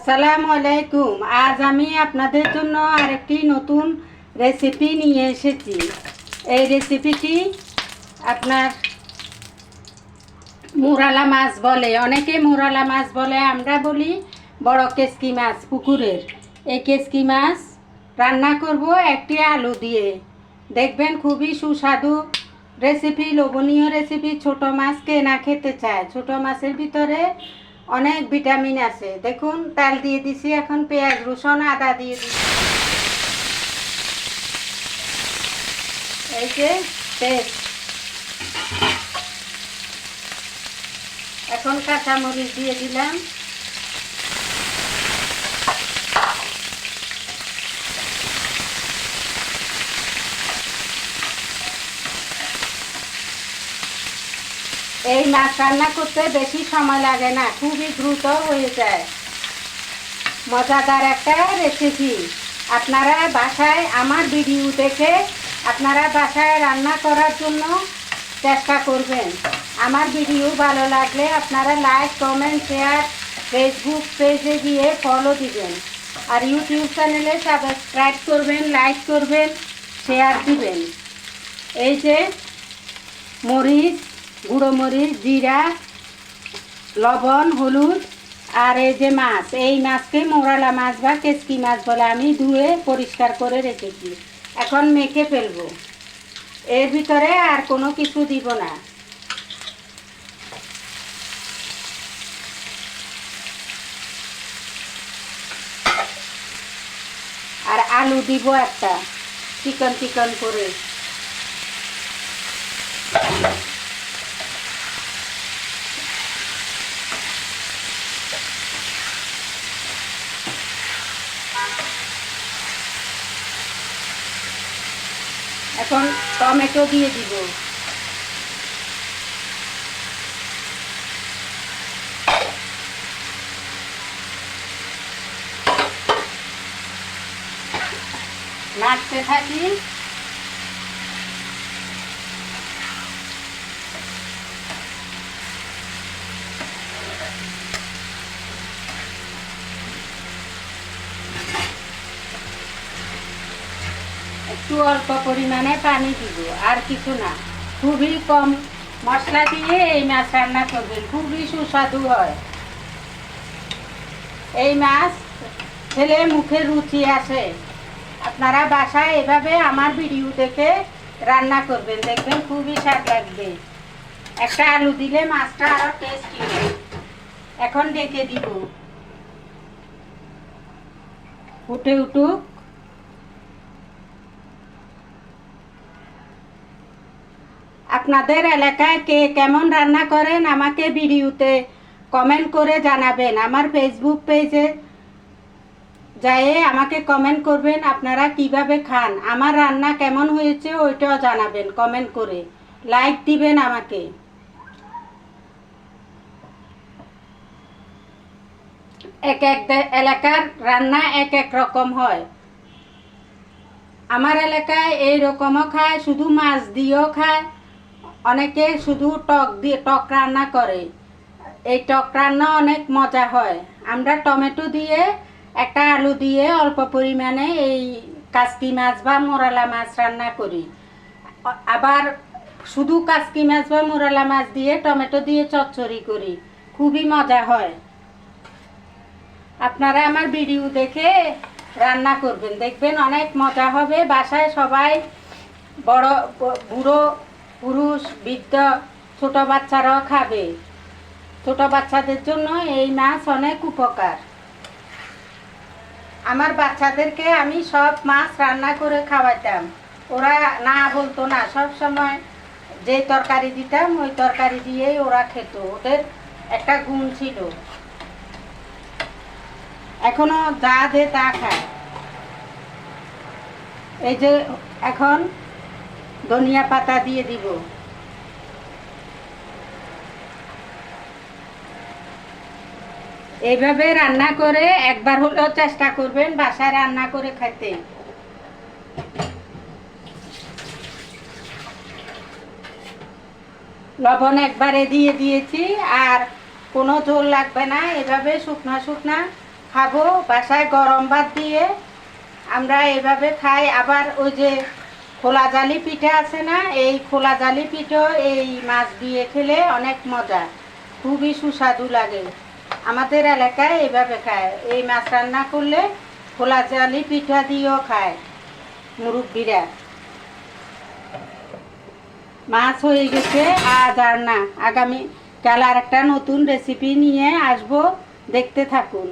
আসসালামু আলাইকুম। আজ আমি আপনাদের জন্য আরেকটি নতুন রেসিপি নিয়ে এসেছি। এই রেসিপিটি আপনার মুরালা মাছ বলে। অনেকে মুরালা মাছ বলে, আমরা বলি বড় কেসকি মাছ, পুকুরের। এই কেসকি মাছ রান্না করব একটি আলু দিয়ে। দেখবেন খুবই সুস্বাদু রেসিপি লোভনীয় রেসিপি ছোট মাছ কে না খেতে চায়। ছোট মাছের ভিতরে অনেক ভিটামিন আছে। দেখুন, তেল দিয়ে দিছি, এখন পেঁয়াজ রসুন, আদা দিয়ে দিচ্ছি পেস্ট। এখন কাঁচামরিচ দিয়ে দিলাম। এই মাছ রান্না করতে বেশি সময় লাগে না, খুবই দ্রুত হয়ে যায়। মজাদার একটা রেসিপি আপনারা বাসায় আমার ভিডিও দেখে আপনারা বাসায় রান্না করার জন্য চেষ্টা করবেন। আমার ভিডিও ভালো লাগলে আপনারা লাইক কমেন্ট শেয়ার ফেসবুক পেজে গিয়ে ফলো দিবেন। আর ইউটিউব চ্যানেলে সাবস্ক্রাইব করবেন লাইক করবেন শেয়ার দিবেন। এই যে মরিচ গুঁড়ো মরিচ, জিরা, লবণ, হলুদ, আর এই যে মাছ, এই মাছকে মোরালা মাছ বা কেসকি মাছ বলে আমি ধুয়ে পরিষ্কার করে রেখেছি। এখন মেখে ফেলব। এর ভিতরে আর কোনো কিছু দিব না। আর আলু দিব একটা, চিকন চিকন করে। এখন টমেটো দিয়ে দিব। নাড়তে থাকি। একটু অল্প পরিমাণে পানি দিব, আর কিছু না। খুবই কম মশলা দিয়ে এই মাছ রান্না করবেন, খুবই সুস্বাদু হয়। এই মাছ খেলে মুখে রুচি আসে। আপনারা বাসায় এভাবে আমার ভিডিও দেখে রান্না করবেন, দেখবেন খুবই স্বাদ লাগবে। একটা আলু দিলে মাছটা আরও টেস্টি এখন ডেকে দিব। ফুটে উঠুক। আপনাদের এলাকায় কে কেমন রান্না করেন আমাকে ভিডিওতে কমেন্ট করে জানাবেন। আমার ফেসবুক পেজে যায় আমাকে কমেন্ট করবেন আপনারা কীভাবে খান, আমার রান্না কেমন হয়েছে ওইটাও জানাবেন কমেন্ট করে। লাইক দিবেন আমাকে। এক এক এলাকার রান্না এক এক রকম হয়। আমার এলাকায় এই রকমও খায়, শুধু মাছ দিয়েও খায়। অনেকে শুধু টক দিয়ে, টক রান্না করে। এই টক রান্না অনেক মজা হয়। আমরা টমেটো দিয়ে, একটা আলু দিয়ে অল্প পরিমাণে এই কাসকি মাছ বা মোরালা মাছ রান্না করি। আবার শুধু কাসকি মাছ বা মোরালা মাছ দিয়ে টমেটো দিয়ে চচ্চড়ি করি। খুবই মজা হয়। আপনারা আমার ভিডিও দেখে রান্না করবেন। দেখবেন অনেক মজা হবে। বাসায় সবাই বড়, বুড়ো পুরুষ, বৃদ্ধ, ছোট বাচ্চারাও খাবে। ছোট বাচ্চাদের জন্য এই মাছ অনেক উপকার। আমার বাচ্চাদেরকে আমি সব মাছ রান্না করে খাওয়াইতাম ওরা না বলতো না, সব সময় যে তরকারি দিতাম, ওই তরকারি দিয়েই ওরা খেত। ওদের একটা গুণ ছিল। এখনও যা দে তা খায়। এই যে এখন ধনিয়া পাতা দিয়ে দিব। এইভাবে রান্না করে একবার হলেও চেষ্টা করবেন বাসায় রান্না করে খেতে। লবণ একবারে দিয়ে দিয়েছি, আর কোনো ঝোল লাগবে না। এভাবে শুকনা শুকনা খাব। বাসায় গরম ভাত দিয়ে আমরা এভাবে খাই। আবার ওই যে খোলা জালি পিঠা আছে না? এই খোলা জালি পিঠো এই মাছ দিয়ে খেলে অনেক মজা। খুবই সুস্বাদু লাগে। আমাদের এলাকায় এইভাবে খায়। এই মাছ রান্না করলে খোলা জালি পিঠা দিয়েও খায় মুরব্বীরা। মাছ হয়ে গেছে, আজ আর না। আগামী কাল আর একটা নতুন রেসিপি নিয়ে আসব। দেখতে থাকুন।